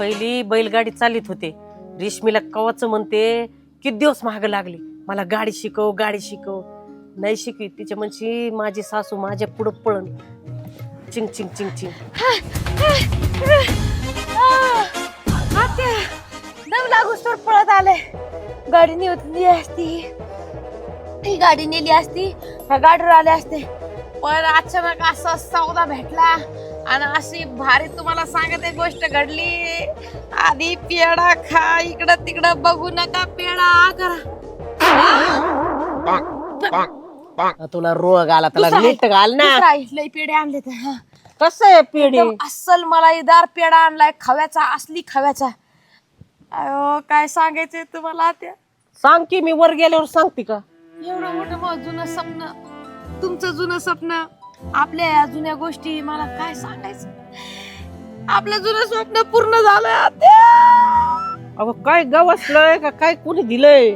पहिली बैलगाडी चालित होते. रेशमीला कवाच म्हणते किती दिवस महाग लागली? मला गाडी शिकव गाडी शिकव. नाही शिकवी. तिच्या म्हणशी माझी सासू माझ्या पुढं पळण चिंग चिंग चिंग चिंग. दम लागूस तर पळत आले. गाडी नेली असती. ही गाडी नेली असती. ह्या गाडीवर आले असते. पण अचानक असा सौदा भेटला. आणि अशी भारी तुम्हाला सांगते गोष्ट घडली. आधी पेडा खा इकडं तिकडं बघू नका पेडा करा तुला रोग आला दुसरा आहे. नीट घाल ना. दुसरा आहे, पेढे आणले तर कसं आहे पेढे? अस्सल मलाईदार पेढा आणलाय खव्याचा असली खव्याचा. अयो काय सांगायचंय तुम्हाला त्या सांग की मी वर गेल्यावर सांगते का? एवढं मोठं मग जुनं स्वप्न तुमचं जुनं स्वप्न. आपल्या या जुन्या गोष्टी मला काय सांगायचं? आपलं जुनं स्वप्न पूर्ण झालंय आत्या! अगं काय गवसलंय का? काय कुणी दिलंय?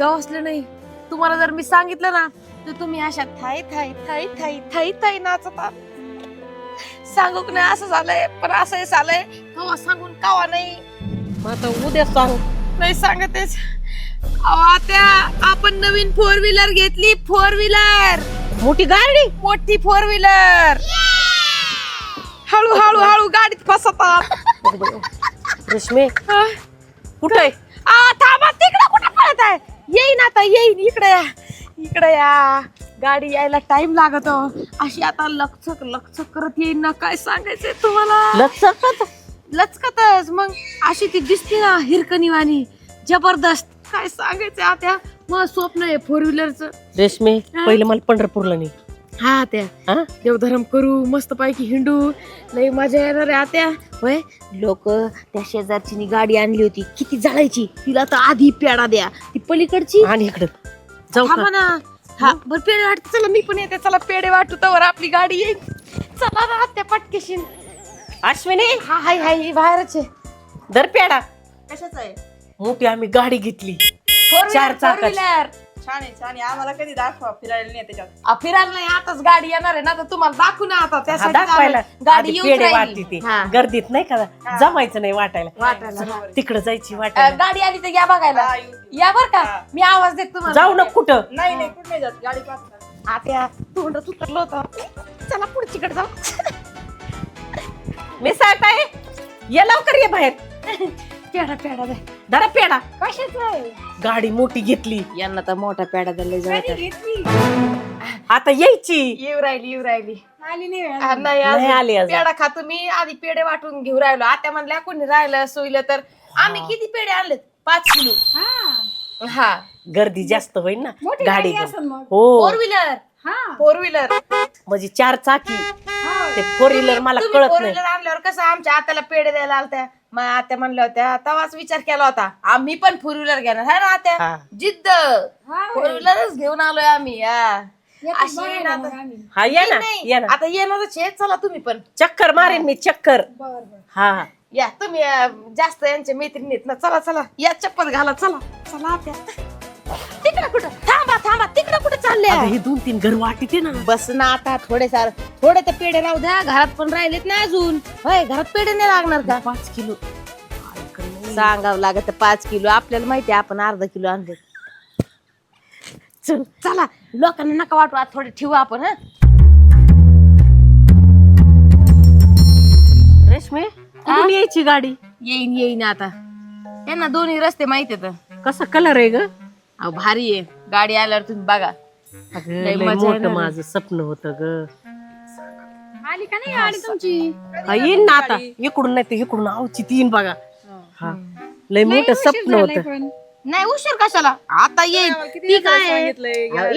गवसलं नाही. तुम्हाला जर मी सांगितलं ना तर तुम्ही अशा थाई थाई थाई थाई थाई थाई नाचता सांगू की नाही असं झालंय पण असं झालंय. कवा सांगून कावा नाही. मग आता उद्या सांग. नाही सांगतेच. अहो, आत्या आपण नवीन फोर व्हीलर घेतली फोर व्हीलर मोठी गाडी? मोठी फोर व्हीलर हळू हळू हळू गाडीत फसतात रेशमी कुठं आहे? आ थांबा तिकडे कुठे पळत आहे? येईन आता येईन. इकडे या. इकडे या. गाडी यायला टाइम लागतो. अशी आता लचक लचक करत येईन ना. काय सांगायचंय तुम्हाला? लचकत लचकतच. मग अशी ती दिसते ना हिरकणीवाणी. जबरदस्त. काय सांगायचंय आता? मग स्वप्न आहे फोर व्हीलरचं रेशमी हा? पहिलं मला पंढरपूरला नाही हा त्या. हा? देवधर्म करू मस्त पैकी हिंडू. लई मजा येणार आहे आत्या. होय? लोक त्या शेजारची गाडी आणली होती. किती जाळायची. तिला तर आधी पेडा द्या. ती पलीकडची? आणि इकडं. जाऊ थांबा का? ना. हा बर पेढे वाटत. चला मी पण येते. चला पेढे वाटू तर आपली गाडी येईल. चला ना आत्या पटकेशीन. अश्विनी? हा हाय हाय बाहेरच आहे. दर पेडा. कशाच आहे? मोठी आम्ही गाडी घेतली. चार चाकाची. छान आहे छान आहे. आम्हाला कधी दाखवा फिरायला नाही त्याच्यात. आ, फिरायला नाही आताच गाडी येणार आहे ना तर तुम्हाला दाखवू ना आता. हा, त्यासाठी दाखवायला. गाडी आधी येऊन पेढे राहिली. वाटते ती. हा. गर्दीत नाही का? जमायचं नाही वाटायला. वाटायला. हा. तिकडं जायची अ, वाटायला. गाडी आली तर या बघायला. हा, येऊ दे. या बर का? हा. मी आवाज देत तुम्हाला. जाऊ ना कुठं. नाही नाही कुठे नाही जात. गाडी पाहत आत्या तोंड उतरलं होतं. चला पुढचीकडे जाऊ. मी सांगत आहे. ये लवकर ये बाहेर. पेढा पेढा दे. धरा पेडा. कशाच गाडी मोठी घेतली. यांना तर मोठा पेढा दिला जाऊ आता यायची. येऊ राहिली येऊ राहिली. आली नाही आ, नाही नाही अजून. आली अजून. पेढा खातो मी आधी पेढे वाटून घेऊ राहिलो. आता म्हणल्या कोणी राहिलं सोयलं तर. आम्ही किती पेढे आणलेत? पाच किलो. हा. गर्दी जास्त होईल ना गाडी घेऊन. फोर हो. व्हीलर फोर व्हीलर म्हणजे चार चाकी. ते फोर व्हीलर मला तुम्ही कळत फोर नाही. व्हीलर आणल्यावर कसं आमच्या आत्याला पेढे द्यायला आलत्या? मग आत्या म्हणल्या होत्या तेव्हाच विचार केला होता. आम्ही पण फोर व्हीलर घेणार. है ना आत्या? हा. जिद्द. फोर व्हीलरच घेऊन आलोय आम्ही हा. अशी ना आता. हा ये ना नाही, ये ना. आता येणारच आहे. चला तुम्ही पण. चक्कर मारेन मी चक्कर. हा. या तुम्ही अं, जास्त यांच्या मैत्रिणीत ना चला चला. या चप्पल घाला चला. चला आत्या. तिकडं कुठं? थांबा. थांबा तिकडं कुठं चालले? अगं, हे दोन तीन घर वाटते ना. बस ना आता थोडे सार थोडे ते पेढे राहू द्या घरात पण राहिलेत ना अजून. होय घरात पेढे नाही लागणार का? पाच किलो. सांगावं लागत पाच किलो. आपल्याला माहिती आहे आपण अर्धा किलो आणले चल चला. लोकांना नका वाटू आज थोडे ठेवू आपण हा? रेशमे कुठून यायची गाडी? येईन येईन आता. यांना दोन्ही रस्ते माहिती आहेत. कसा कलर आहे ग? अहो भारी आहे. गाडी आल्यावर तुम्ही बघा. अगं, लय लय मजा मोठं येणार. माझं स्वप्न होत ग. आली का नाही गाडी तुमची? हा, येईन ना आता. इकडून नाही तर इकडून. आवची तीन बघा. हा. लय मोठं स्वप्न होत. नाही उशीर कशाला? आता येईल ती काय?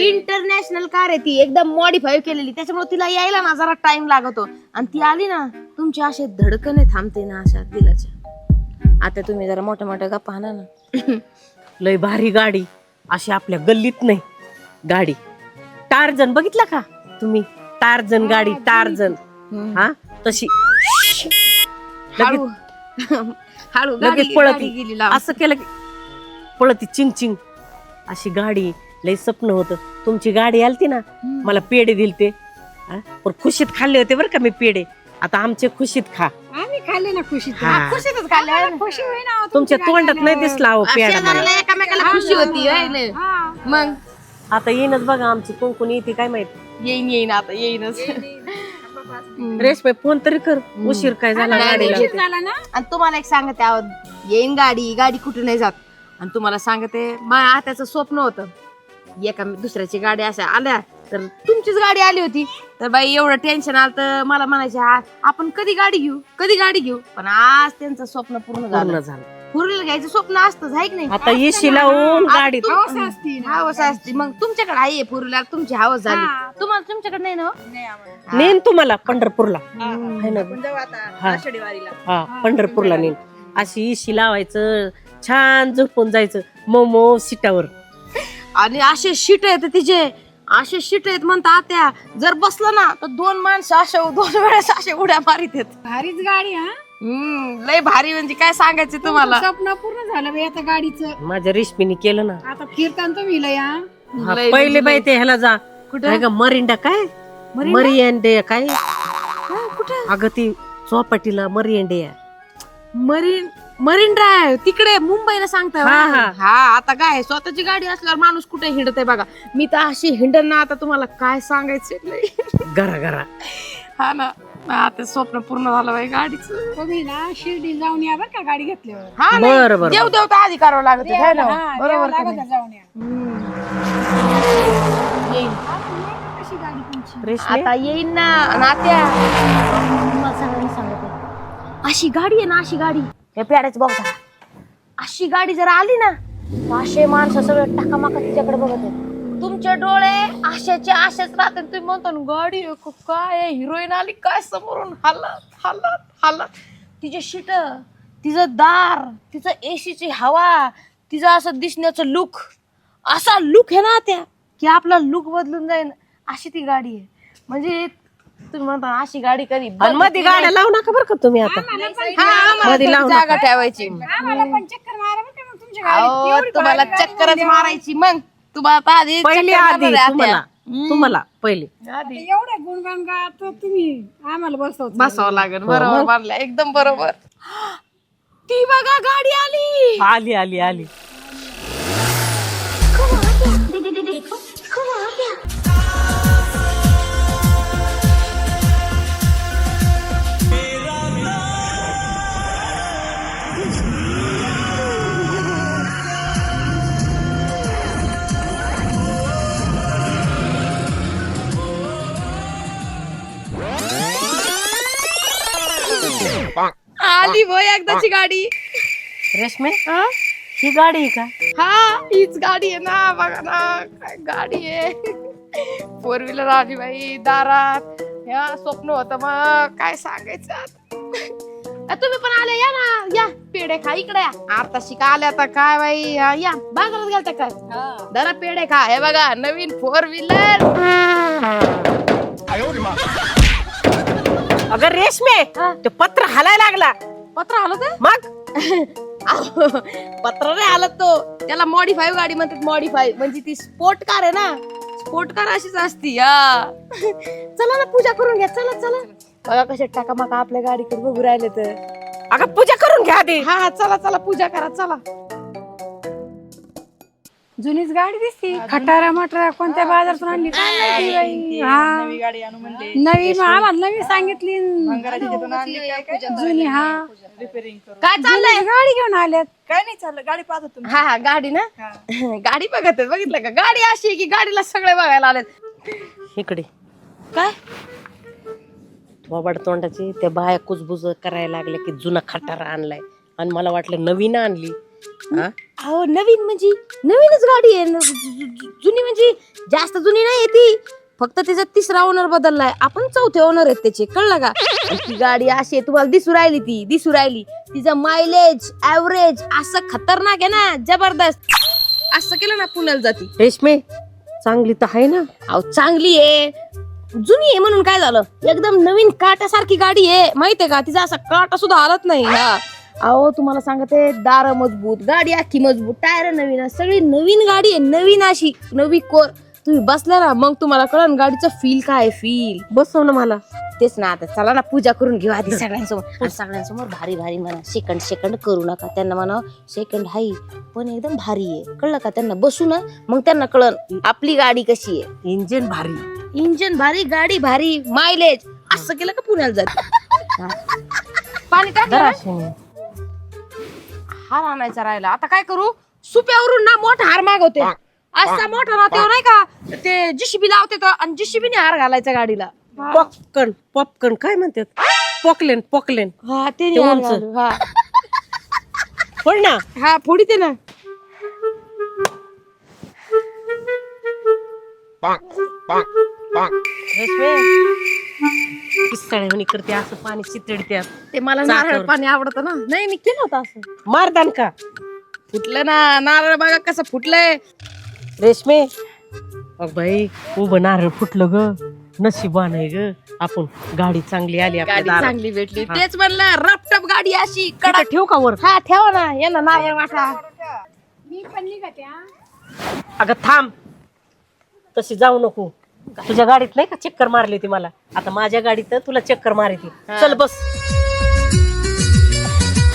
इंटरनॅशनल कार आहे ती. एकदम मॉडीफाय केलेली. त्याच्यामुळे तिला यायला ना जरा टाइम लागतो. आणि ती आली ना तुमची असे धडकने थांबते ना अशा दिलाच्या. आता तुम्ही जरा मोठ्या मोठ्या गप्पा ना. लय भारी गाडी. अशी आपल्या गल्लीत नाही. गाडी. टारजन बघितला का तुम्ही? टारजन गाडी टारजन. हा? तशी. हळू. हळू लगेच गाडी- गाडी पळती गेली लांब. असं केलं की पळती चिंग चिंग. अशी गाडी लय स्वप्न होतं. तुमची गाडी आलती ना मला पेढे दिलते. हा? पण खुशीत खाल्ले होते बरं का मी पेढे. आता आमचे खुशीत खा. आम्ही खाल्ले ना खुशीत. हा. खुशीतच खाल्ले. खुशी होई ना तुमच्या तोंडात नाही दिसला अहो पेढा मला शेजाऱ्याला एकामेकाला खुशी होती होय ना? हा. मग? आता येईनच बघा आमची कुंकुनी येते काय माहीत? येईन येईन आता येईनच. रेशमे फोन तरी कर. उशीर काय झाला नाही, गाडीला. झाला ना? आणि तुम्हाला एक सांगते आहोत येईन गाडी गाडी कुठे नाही जात. आणि तुम्हाला सांगते माझ्या आत्याचं स्वप्न होतं. एका दुसऱ्याची गाडी अशा आल्या तर तुमचीच गाडी आली होती. तर बाई एवढं टेन्शन आलं तर मला म्हणायचे "आ, आपण कधी गाडी घेऊ? कधी गाडी घेऊ? पण आज त्यांचं स्वप्न पूर्ण पूर्ण झालं. झालं पूर्ण घ्यायचं स्वप्न असतं आहे की नाही? आता येशी लावून गाडीत. हौस असती ना. हवस असते. मग तुमच्याकडे आहे पूर्वीला तुमची हवस झाली. तुम्हाला तुमच्याकडे नाही ना हो? नाही आम्हाला. नेन तुम्हाला पंढरपूरला. ना आपण जाऊ आता. आषाढी वारीला हा पंढरपूरला नेन. अशी इशी लावायचं छान झोपून जायचं. मोमो सीटावर. आणि असे शीट आहेत तिचे. असे शीट आहेत म्हणता आत्या जर बसलं ना तर दोन माणसं अशा दोन वेळेस असे उड्या मारित आहेत. भारीच गाडी हा? हम्म, लय भारी म्हणजे काय सांगायचं तुम्हाला? स्वप्न पूर्ण झालं बाई आता गाडीचं. माझ्या रेशमीने केलं ना. आता फिरताना तुम्ही लय हा? हा, लय पहिले बाई ते ह्याला जा. कुठं? काय ग मरिंडा काय? मरियंडे काय? कुठं? अगं ती चौपाटीला मरियंडे मरीन मरीन ड्राईव्ह तिकडे मुंबईला सांगता हा? हा. हा आता काय स्वतःची गाडी असल्यावर माणूस कुठे हिंडत आहे बघा. मी तर अशी हिंडन ना आता तुम्हाला काय सांगायचं लय. घरा घरा. हा ना आता स्वप्न पूर्ण झालं बाई गाडीचं. तुम्ही ना शिर्डी जाऊन या बरं का गाडी घेतल्यावर. हा नाही, बरं, बरं, देव देव तर आधी करावं लागत आहे, ना हा, बरोबर द्यावं का लागत नाही? जाऊन या. येईन. आता नाही कशी गाडी तुमची? रेशमी? आता येईन ना नात्या. तुम्हाला सगळ्यांनी सांगते. अशी गाडी आहे ना अशी गाडी. हे पेड्याच बघता अशी गाडी जर आली ना तर असे माणसं सगळे टाकामाका तिच्याकडे बघत आहेत. तुमचे डोळे आशाचे आशेच राहते तुम्ही म्हणतो ना गाडी आहे का काय हिरोईन आली काय समोरून? हालत हालत हालत. तिचे शीट तिचं दार तिचं एसीची हवा तिचं असं दिसण्याचं लुक असा लुक आहे ना त्या की आपला लुक बदलून जाईल अशी ती गाडी आहे. म्हणजे तुम्ही म्हणता अशी गाडी कधी आणि मध्ये गाड्या लावू नका बरं का तुम्ही आता. हा, मध्ये थोडी लावू जागा ठेवायची. आम्हाला पण चक्कर मारा बरं का मग तुमच्या अहो, गाडीत एवढी तुम्हाला भारी गाडी चक्करच. मारायची मग. तुम्हाला आता आधी पहिली चक्कर आधी मारणार आहे तुम्हाला. आत्या. तुम्हाला पहिली. आधी. एवढे गुणगान गात तुम्ही आम्हाला बसवत बसावं लागेल बरोबर मारलं एकदम बरोबर. ती बघा गाडी आली. आली आली आली. आली भो एकदाची गाडी. रेशमे? हा? ही गाडी आहे का? हा हीच गाडी आहे ना बघा ना काय गाडी आहे. फोर व्हीलर आली बाई दारात. या स्वप्न होत मग काय सांगायचं आता. अ, तुम्ही पण आले या ना या. पेढे खा इकडे या. आता शिका आल्या आता काय बाई? या या, बाजारात गेलता काय? जरा पेढे खा. हे बघा नवीन फोर व्हीलर अगं रेशमे हा. ते पत्र हालायला लागला. पत्र आलं ते मग? पत्र नाही आलं तो. त्याला मॉडीफाय गाडी म्हणतात मॉडीफाय म्हणजे ती स्पोर्ट कार आहे ना? स्पोर्ट कार अशीच असती या चला ना पूजा करून घ्या. चला चला. बघा कसे टाका माका आपल्या गाडीकडे बघू राहिले तर. अगं पूजा करून घ्या आधी. हा हा चला चला पूजा करा चला. जुनीच गाडी दिसती. खटारा मटारा कोणत्या बाजारातून आणली? काय माहिती बाई? हा. नवी गाडी आणू म्हणले. नवी मग आम्हाला नवी सांगितली. मंगळाच्या तिथून आणली काय काय? जुनी हा. रिपेअरिंग करून. काय चाललंय? गाडी घेऊन आल्यात. काय नाही चाललं गाडी पाहत होतो तुम्ही हा हा गाडी ना? हा. गाडी बघत आहेत, बघितलं का? गाडी अशी आहे की गाडीला सगळे बघायला आलेत. इकडे. काय? थोबाड तोंडाची त्या बाया कुजबुज करायला लागल्या की जुना खटारा आणलाय. आणि मला वाटलं नवीन आणली. हा? अहो नवीन म्हणजे नवीनच गाडी आहे. न- जु- जु- जुनी म्हणजे जास्त जुनी नाही आहे ती. फक्त तिचा तिसरा ओनर बदललाय. आपण चौथे ओनर आहेत त्याचे. कळलं का? आणि ती गाडी अशी आहे, तुम्हाला दिसू राहिली ती दिसू राहिली. तिचं मायलेज ऍव्हरेज असं खतरनाक आहे ना जबरदस्त. असं केलं ना पुण्याला जाती. रेशमे चांगली तर आहे ना. अहो चांगली आहे. जुनी आहे म्हणून काय झालं? एकदम नवीन काट्यासारखी गाडी आहे. माहितीये का? तिचा असा काटा सुद्धा हालत नाही हा अहो तुम्हाला सांगते दार मजबूत गाडी अख्खी मजबूत टायर नवीन. सगळी नवीन गाडी आहे नवीन अशी नवी कोर. तुम्ही बसल्या ना मग तुम्हाला कळन गाडीचं फील काय फील बसव ना मला. तेच ना आता चला ना पूजा करून घेऊ आधी सगळ्यांसमोर. आणि सगळ्यांसमोर भारी भारी म्हणा सेकंड सेकंड करू नका. त्यांना म्हणा सेकंड हाई पण एकदम भारी आहे. कळलं का त्यांना? बसू ना मग त्यांना कळन आपली गाडी कशी आहे. इंजिन भारी. इंजन भारी गाडी भारी मायलेज असं केलं का पुण्याला जात. पाणी? अशी. हार आणायचा राहिला. आता काय करू? सुप्यावरून ना मोठा हार मागवते. असा मोठा ना नाही का ते जिशीबी लावते तर आणि जिशीबीने हार घालायचा गाडीला. पॉपकॉर्न पॉपकॉर्न काय म्हणतात? Poclain Poclain. हा ते. हा. पण ना. हा फोडी ते ना. रेशमे. पिस्तळे करते असं पाणी चितडत्यात ते मला. नारळ पाणी आवडतं ना. नाही मी केलं होतं असं. मारदान का? फुटलं ना नारळ बघा कसं फुटलंय. रेशमे अग बाई उभं नारळ फुटलं ग. नशिबान आहे ग. आपण गाडी चांगली आली आपल्या गाडी दारात. चांगली भेटली. हा. तेच म्हणलं रपटप गाडी अशी इथं कडक. ठेव का वर? हा ठेवा ना ये ना नारळ वाटा. मी पण निघते हा. अगं थांब. तशी जाऊ नको. तुझ्या गाडीत नाही का चक्कर मारली होती मला? आता माझ्या गाडीत तुला चक्कर मारली हा. चल बस.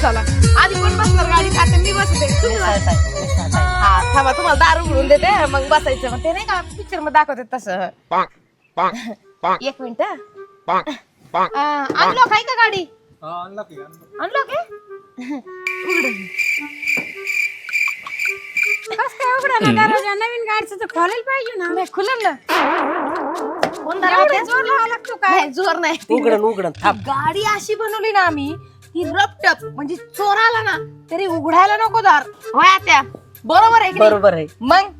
चला. आधी कोण बसणार गाडीत आता मी बसते. तुम्ही बसा. हा थांबा तुम्हाला दारू भरून देते. मग बसायचं. मग ते नाही का पिक्चरमध्ये दाखवते तसं. एक मिनिट अनलॉक आहे का गाडी? अनलॉक आहे कस काय उघडा ना दरवाजा? नवीन गाडीचं तर खोलायला पाहिजे ना. नाही खुलं ना. कोण एवढे? जोर लावा लागतो काय? नाही जोर नाही. उघडन उघडन थांब. गाडी अशी बनवली ना आम्ही की रपटप म्हणजे चोर आला ना तरी उघडायला नको दार. होय त्या बरोबर आहे की नाही? बरोबर आहे. मग?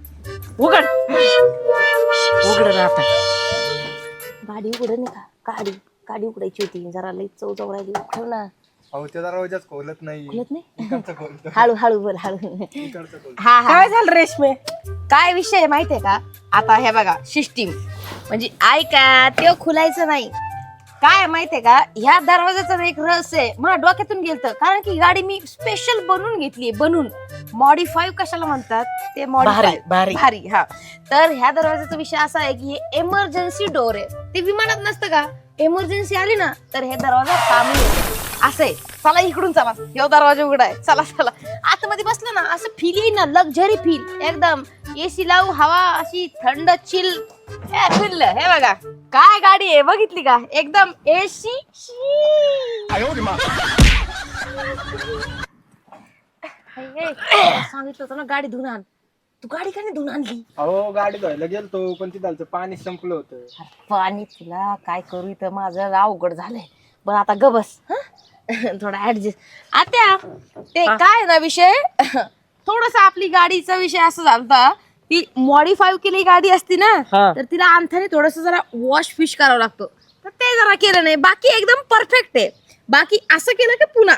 उघड. उघड ना आता. गाडी उघड नाही का? गाडी गाडी उघडायची होती. जरा लई चव चव राहिली ठेव ना. अहो त्या दरवाजाच खोलत नाही. खुलत नाही? इकडचं खोलतो. हळू हळू बोल हळू. इकडचं खोलतो. हा हा. काय झालं रेशमे? काय विषय आहे माहितीये का? आता हे बघा सिस्टीम म्हणजे ऐका ते खुलायचं नाही. काय आहे माहितीये का? ह्या दरवाजाचं ना एक रस आहे. मला डोक्यातून गेलत. कारण की गाडी मी स्पेशल बनवून घेतली बनवून. मॉडीफाय कशाला म्हणतात? ते मॉडीफाय भारी भारी. भारी हा. तर ह्या दरवाजाचा विषय असा आहे की हे एमर्जन्सी डोर आहे. ते विमानात नसतं का? एमर्जन्सी आली ना तर हे दरवाजा कामी येतो असं आहे. चला इकडून चला. ह्यो दरवाजा उघडा आहे. चला चला. आतमध्ये बसलं ना असं फील येईल ना लक्झरी फील एकदम एसी लावू हवा अशी थंड चिल फिरलं हे बघा. काय गाडी आहे? बघितली का? एकदम एसी सांगितलं होतं ना गाडी धुवून आण. तू गाडी का नाही धुवून आणली? अहो गाडी धुवायला गेलतो पण तिथालचं पाणी संपलं होतं. पाणी तुला काय करू इथं? माझं अवघड झालंय. बरं आता ग बस हं? थोडा ऍडजस्ट आत्या ते काय ना विषय? थोडस आपली गाडीचा विषय असं झालता. ती मॉडीफाय केली गाडी असती ना हा. तर तिला अंथाने थोडस जरा वॉश फिश करावं लागतं. तर ते जरा केलं नाही. बाकी एकदम परफेक्ट आहे. बाकी असं केलं की पुन्हा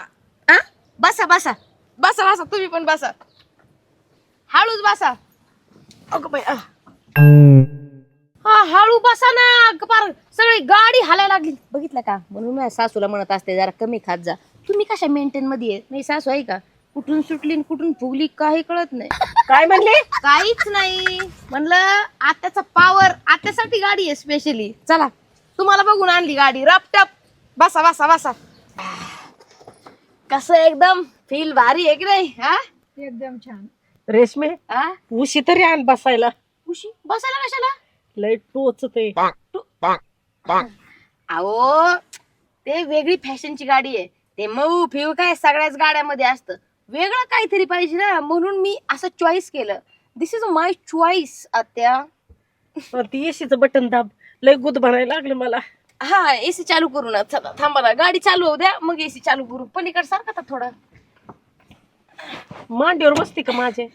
हा बसा बसा. बसा बसा. तुम्ही पण बसा. हळूच बसा. अगं बाई. हा हळू बसा ना. ग पार सगळी गाडी हालायला लागली. बघितलं का? म्हणून माझ्या सासूला म्हणत असते जरा कमी खात जा. तुम्ही कशा मेंटेन मध्ये आहे? नाही सासू आहे का? कुठून सुटली कुठून फुगली काही कळत नाही. काय म्हणले? काहीच नाही. म्हणलं आत्याचा पावर आत्यासाठी गाडी आहे स्पेशली चला तुम्हाला बघून आणली गाडी. रपटप बसा बसा बसा. कसं एकदम फील भारी आहे की नाही हा? एकदम छान. रेशमे हा? उशी तरी आण बसायला. उशी? बसायला कशाला? लय टोच ते. अहो ते वेगळी फॅशनची गाडी आहे. ते मऊ फिव काय सगळ्याच गाड्यामध्ये असतं. वेगळं काहीतरी पाहिजे ना. म्हणून मी असं चॉईस केलं. दिस इज माय चॉईस आत्या. ती एसीचं बटन दाब. लय गुद बनायला लागलं मला. हा एसी चालू करू ना. चला थांबा ना. गाडी चालू होऊ द्या. मग एसी चालू करू. पलीकडे सारखा आता थोडं. मांडीवर बसते का माझे?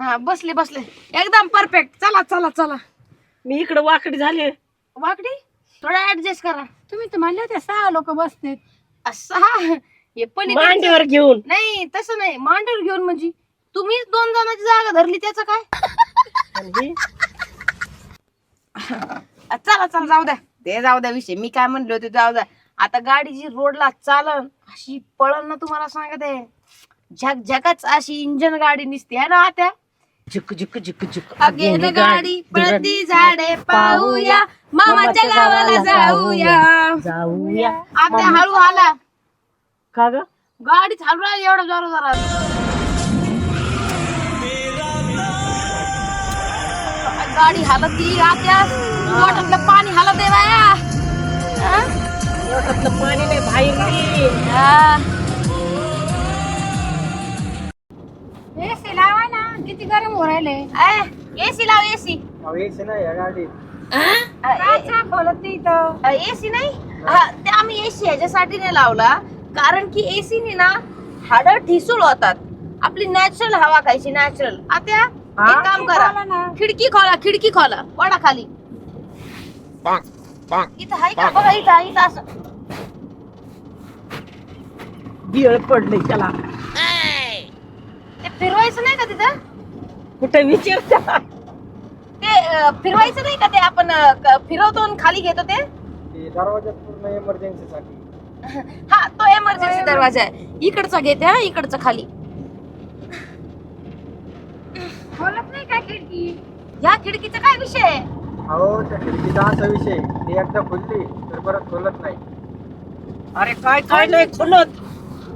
हा बसले बसले. एकदम परफेक्ट चला चला चला. मी इकडे वाकडी झाले. वाकडी? थोडा ऍडजस्ट करा. तुम्ही तर म्हणले होते सहा लोक बसते असं हा हे पलीकडे मांडीवर घेऊन. नाही तसं नाही. मांडर घेऊन म्हणजे तुम्हीच दोन जणांची जागा धरली त्याचं काय? आणि हे? चला चला जाऊ द्या. ते जाऊ द्या विषय. मी काय म्हणलो होते जाऊ द्या. आता गाडी जी रोडला चालन अशी पळण ना तुम्हाला सांगत. आहे झकझकच अशी इंजन गाडी निसते है ना आता झुक झुक झुक झुक. अगेन गाडी पळती झाडे पाहूया. मामाच्या गावाला जाऊया. जाऊया. आता हळू आला. का ग? गाडी चालू आहे एवढं जोर जोरात. गाडी हालती आत्या मोठ्यातलं पाणी हालत आहे बाया? पोटातलं पाणी नाही बाहेर किती गरम हो राहिले? ए, एसी लाव एसी हवेची नाही या गाडीत काचा खोलत नाही इथं? एसी नाही? हा, ते आम्ही एसी ह्याच्यासाठी नाही लावला. कारण की एसी ने ना हाड ठिसूळ होतात. आपली नॅचरल हवा खायची नॅचरल आता हा? एक काम करा. खोला ना. खिडकी खोला खिडकी खोला. वडा खाली. इथं आहे का? बघा इथं इथं असं. बिळ पडले त्याला ते फिरवायचं नाही का तिथं? कुठे विचार ते अं, फिरवायचं नाही का ते आपण अं, क- फिरवतो आणि खाली घेतो ते? ते दरवाजात पूर्ण इमर्जन्सी साठी. हा तो एमर्जन्सी दरवाजा आहे. इकडचा घेते हा इकडचा खाली. खोलत नाही का खिडकी? ह्या खिडकीचा काय विषय आहे? अहो त्या खिडकीचा असा विषय ती एकदा खुलली तर परत खोलत नाही. अरे काय काय नाही खुलत.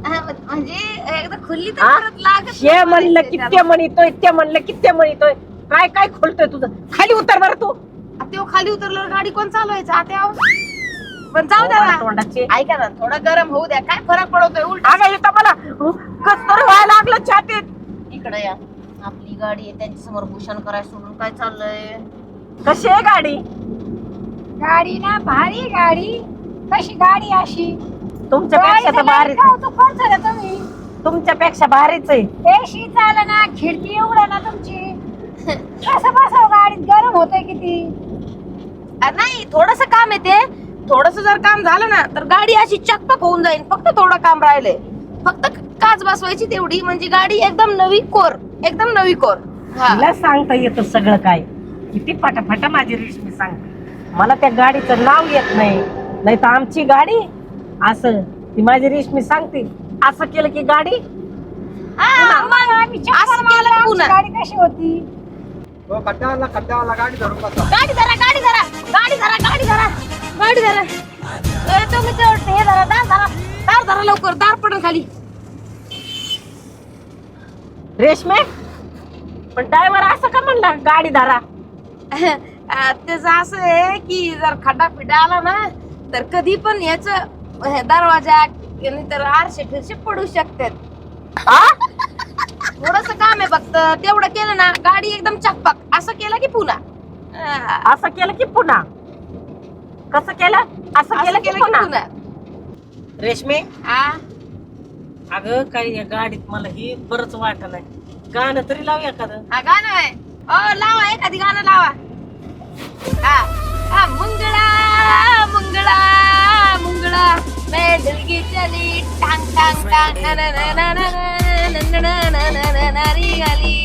म्हणजे एकदा खुलली तर हा? परत लागत हे नाही म्हणलं म्हणायचं की त्याला. ते म्हणतोय ते म्हणलं की ते म्हणतोय? काय काय खोलतोय तुझं? खाली उतर बरं तू. आ, तेव्हा खाली उतरल्यावर गाडी कोण चालवायचं? आता पण जाऊ द्या ना. तोंडाचे. ऐका ना थोडं गरम होऊ द्या. काय फरक पडतोय? उलट. अगं इथं मला कस तर व्हायला लागलं छातीत. इकडे या. आपली गाडी आहे त्यांच्यासमोर भूषण करायला सोडून काय चाललंय? कशी आहे गाडी? गाडी ना भारी गाडी. कशी गाडी अशी? तुमच्यापेक्षा तर भारीच आहे. कोण झालं तुम्ही? तुमच्यापेक्षा भारीच आहे. एसी चाल ना खिडकी उघडा ना तुमची. कसं बसाव गाडीत? गरम होतंय किती? नाही थोडस काम आहे ते. थोडस जर काम झालं ना तर गाडी अशी चकपक होऊन जाईल. फक्त थोडं काम राहिलंय फक्त काच बसवायची तेवढी म्हणजे गाडी एकदम नवी कोर एकदम नवी कोर. हा. तिला सांगता येतं सगळं काय? किती फाटाफाटा माझी रेशमी सांगते. मला त्या गाडीचं नाव येत नाही. नाही तर आमची गाडी असं. ती माझी रेशमी सांगते. असं केलं की गाडी? हा, मग असं केलं पुन्हा. गाडी कशी होती? हो खड्ड्यावाला गाडी धरून बसा. गाडी धरा गाडी धरा गाडी धरा गाडी धरा गाडी धरा. ए, तुम्ही ते हे धरा दार धरा दार धरा लवकर दार पडून खाली. रेशमे? पण ड्रायव्हर असं का म्हणला गाडी धरा? अ, त्याचं असं आहे की जर खड्डा पिडा आला ना तर कधी पण याच दरवाजा तर आरशे फिरशे पडू शकतात. थोडस काम आहे फक्त. तेवढं केलं ना गाडी एकदम चकपक असं केलं की पुन्हा? अ, असं केलं की पुन्हा? कसं केलं? असं केलं की पुन्हा? रेशमे? हा अगं काही या गाडीत मला ही बरंच वाटत नाही. गाणं तरी लावूया एखादं हा गाणं आहे. ओ लावा एखादी गाणं लावा. हा. हा मुंगळा मुंगळा मुंगळा मैं दिल की चली टांग टांग टांग ना ना ना ना ना ना ना ना ना ना ना ना री आली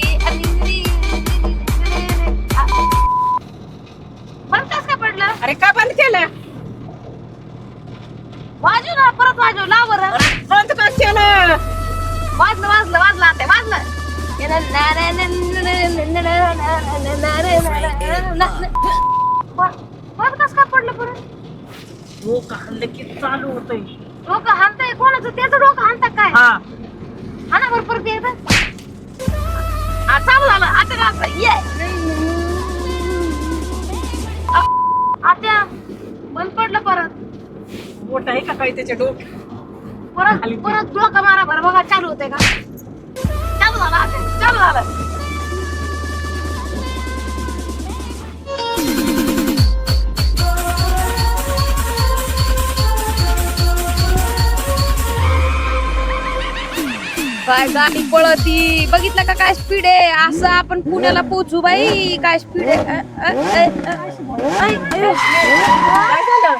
परत कस काय पडलं अरे का बंद केलं वाजव ना परत वाजव लाव बरं बंद का केलं वाजलं वाजलं वाजलं आता वाजलं ना ना ना ना ना ना ना ना ना ना ना परत कस काय पडलं परत हो का हल्लं की चालू होतंय. डोकं हाणताय? कोणाचं? त्याचं डोकं हाणतात काय? हा. हा ना बरोबर ते एकदा आ, चालू झालं. आता का असं ये. आत्या बंद पडलं परत. मोठा आहे का काही त्याच्या डोक्यात परत खाली. परत डोकं मारा बरं बघा चालू होते का? चालू झालं आता चालू झालं. काय गाडी पळती. बघितलं का काय स्पीड आहे? असं आपण पुण्याला पोहोचू बाई. काय स्पीड आहे? अ, अ, अ, अ, अ. काय झालं?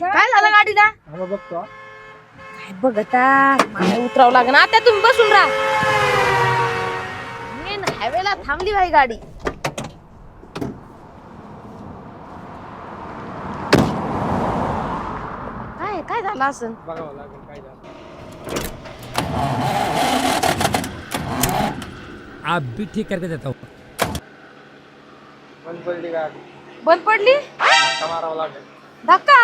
काय झालं गाडीला? बघतो काय बघता मला उतरावं लागणार आता तुम्ही बसून राहा. मेन हायवेला थांबली बाई गाडी. काय काय झालं असं? बघावं लागेल काय झालं. आप भी ठीक करके देता हूँ। बंद पडली गाडी बंद पडली? धक्का मारावा लागेल. धक्का?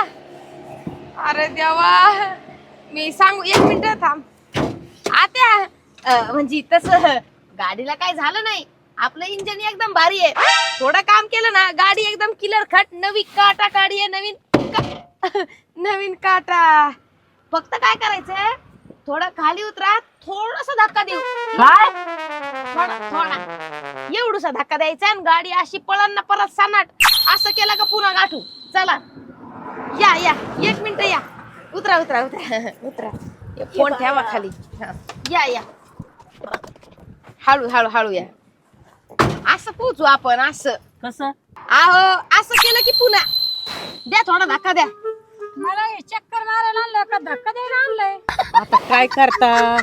अरे देवा. मी सांगू एक मिनिट थांब. आत्या अं, म्हणजे तस गाडीला काय झालं नाही. आपलं इंजन एकदम भारी आहे. थोडं काम केलं ना गाडी एकदम क्लिअर खट. नवी काटा गाडी आहे नवीन का- नवीन काटा. फक्त काय करायचंय? थोडं खाली उतरा थोडस धक्का देऊ. काय? थोडा थोडा. एवढूसा धक्का द्यायचा आणि गाडी अशी पळण ना परत सनाट असं केलं का पुन्हा गाठू. चला. या या. एक मिनिट या. उतरा उतरा उतरा. उतरा. हे फोन ठेवा खाली. हा. या या. हळू हळू हळू या. असं पोचू आपण असं. कसं? आहो असं केलं की पुन्हा. द्या थोडा धक्का द्या. मला हे चक्कर मारायला आणलं का? धक्का द्यायला आणलंय. आता काय करता?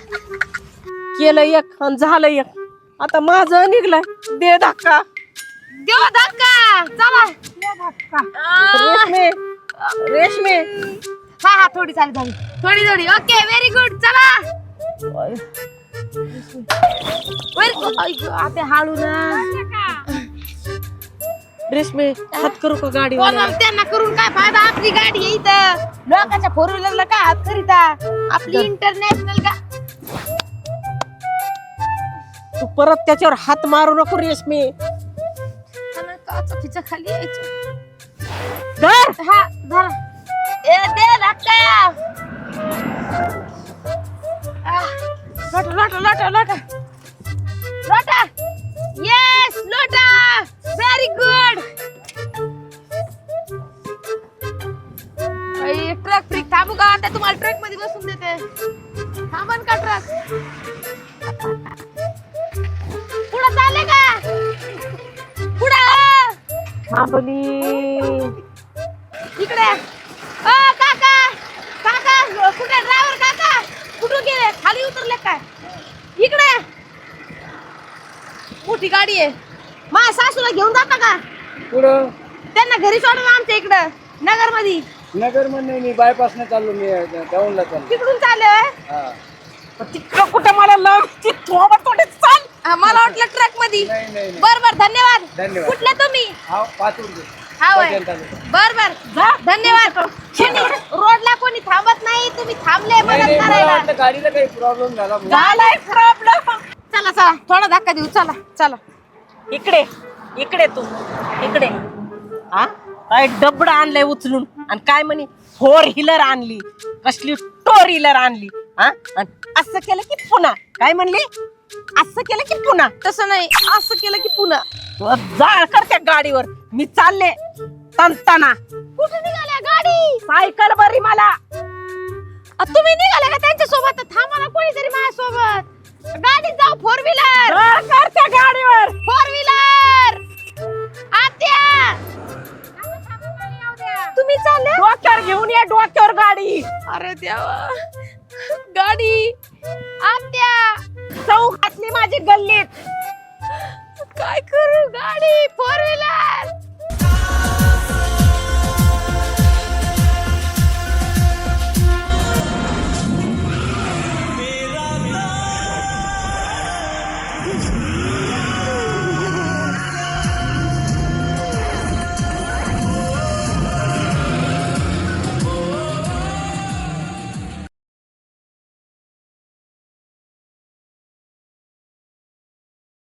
केलं एक आणि झालं एक. आता माझं निघलंय. दे धक्का. देऊ धक्का. चला. द्या धक्का. रेशमे. रेशमे. हा हा थोडी चालू झाली. थोडी थोडी. ओके व्हेरी गुड चला. Very good. ऐक, आता हळू ना. रेशमे हात करू का गाडी त्यांना करून काय फायदा? आपली गाडी आहे इथं. लोकांच्या फोर व्हीलरला काय हात करीता? आपली इंटरनॅशनल गा तू परत त्याच्यावर हात मारू नको रेशमे काचा खाली यायचं. धर! हा धरा. ए दे धक्का आह, लोटा लोटा लोटा लोटा. लोटा. नगरमध्ये मी बायपासने चाललो मी दौंडला चाललो. तिकडून चालले होय? हा तिकडं कुठं मला लाव ती तोंडीत चाल. हा, मला वाटलं ट्रकमध्ये नाही नाही नाही. बर बर धन्यवाद. धन्यवाद. कुठले तुम्ही? हा पाच हा. बर बर. धन्यवाद. कोणी रोडला कोणी थांबत नाही तुम्ही थांबले नाही, मदत नाही, मला करायला. वाटलं गाडीला काही प्रॉब्लेम झाला म्हणून. झालाय प्रॉब्लेम चला चला. थोडा धक्का देऊ. चला चला. इकडे इकडे तू. इकडे. हा काय डबड आणलंय उचलून. आणि काय म्हणे? फोर व्हीलर आणली. कसली टोर व्हीलर आणली. हा? आणि असं केलं की पुन्हा. काय म्हणली? असं केलं की पुन्हा. तसं नाही असं केलं की पुन्हा. तू जाळ कर त्या गाडीवर. मी चालले तनताना कुठे निघाल्या गाडी? सायकल बरी मला. अ, तुम्ही निघाल्या का त्यांच्यासोबत थांबा ना कोणीतरी माझ्या सोबत गाडीत जाऊ फोर व्हीलर त्या गाडीवर.